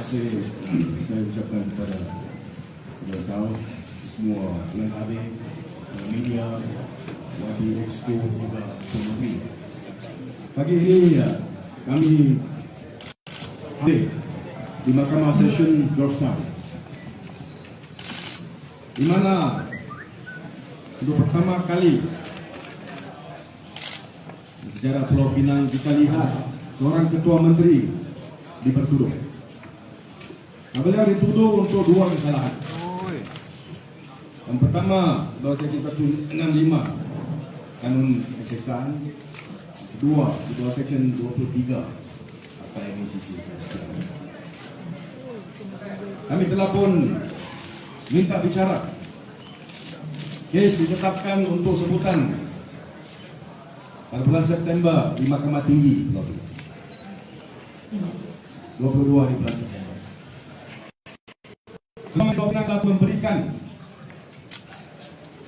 kasih saya ucapkan kepada pemerintah semua yang ada media wadi expo juga pemerhati pagi ini ya, kami hadir di mahkamah session Georgetown. Di mana untuk pertama kali sejarah Pulau Pinang kita lihat seorang ketua menteri dipertuduh. Nah, beliau dituduh untuk dua kesalahan. Yang pertama, saya kita 65 kanun keseksaan. Kedua, di bawah section 23 apa yang sisi Kami telah pun minta bicara. Kes ditetapkan untuk sebutan pada bulan September di Mahkamah Tinggi. 22 di bulan September. Pulau Pinang telah memberikan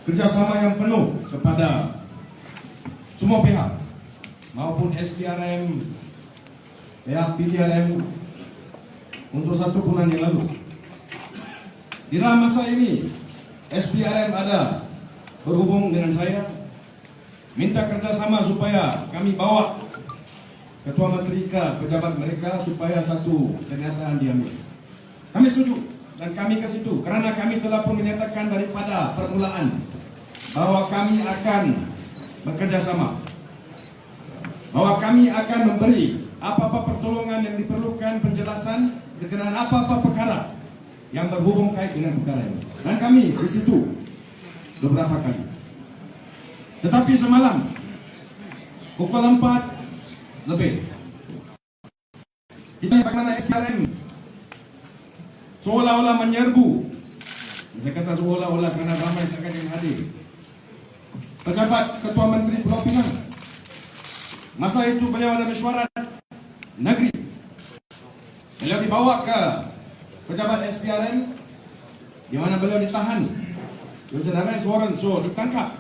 kerjasama yang penuh kepada semua pihak maupun SPRM, pihak PDRM untuk satu bulan yang lalu. Di dalam masa ini, SPRM ada berhubung dengan saya, minta kerjasama supaya kami bawa ketua menteri ke pejabat mereka supaya satu kenyataan diambil. Kami setuju dan kami ke situ kerana kami telah pun menyatakan daripada permulaan bahwa kami akan bekerjasama bahwa kami akan memberi apa-apa pertolongan yang diperlukan penjelasan berkenaan apa-apa perkara yang berhubung kait dengan perkara ini dan kami di situ beberapa kali tetapi semalam pukul 4 lebih. Kita bagaimana SPRM seolah-olah menyerbu. Saya kata seolah-olah kerana ramai sangat yang hadir. Pejabat Ketua Menteri Pulau Pinang. Masa itu beliau ada mesyuarat negeri. Beliau dibawa ke pejabat SPRM di mana beliau ditahan. Beliau sedang warrant, so ditangkap.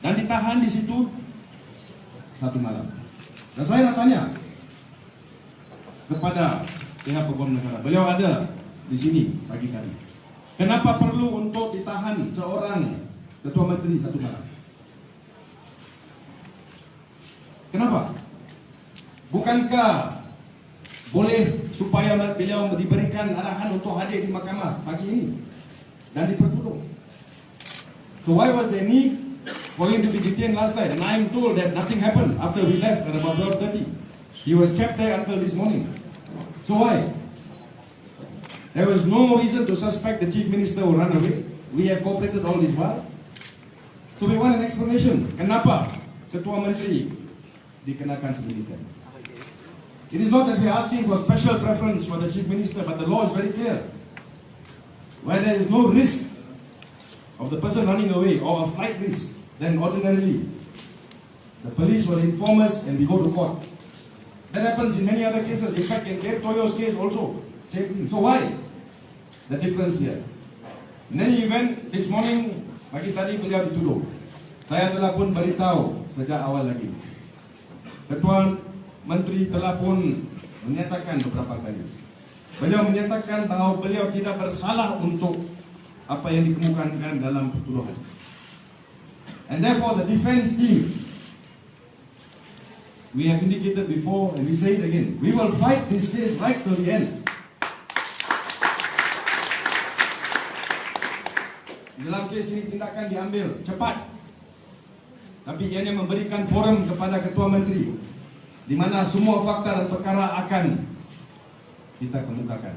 Dan ditahan di situ satu malam. Dan saya nak tanya kepada pihak pegawai negara. Beliau ada di sini pagi tadi. Kenapa perlu untuk ditahan seorang ketua menteri satu malam? Kenapa? Bukankah boleh supaya beliau diberikan arahan untuk hadir di mahkamah pagi ini dan dipertuduh? So why was there need him to be detained last night. And I am told that nothing happened after we left at about 12.30. He was kept there until this morning. So why? There was no reason to suspect the chief minister will run away. We have cooperated all this while. So we want an explanation. Kenapa Ketua Menteri dikenakan sedemikian? It is not that we are asking for special preference for the chief minister, but the law is very clear. Where there is no risk of the person running away or a flight risk, then ordinarily the police will inform us and we go to court. That happens in many other cases. In fact, in Dave Toyo's case also, same thing. So why the difference here? In any event, this morning, pagi tadi beliau dituduh. Saya telah pun beritahu sejak awal lagi. Ketua Menteri telah pun menyatakan beberapa kali. Beliau menyatakan bahawa beliau tidak bersalah untuk apa yang dikemukakan dalam pertuduhan. And therefore, the defense team, we have indicated before and we say it again, we will fight this case right to the end. Dalam kes ini tindakan diambil cepat. Tapi ianya memberikan forum kepada Ketua Menteri di mana semua fakta dan perkara akan kita kemukakan.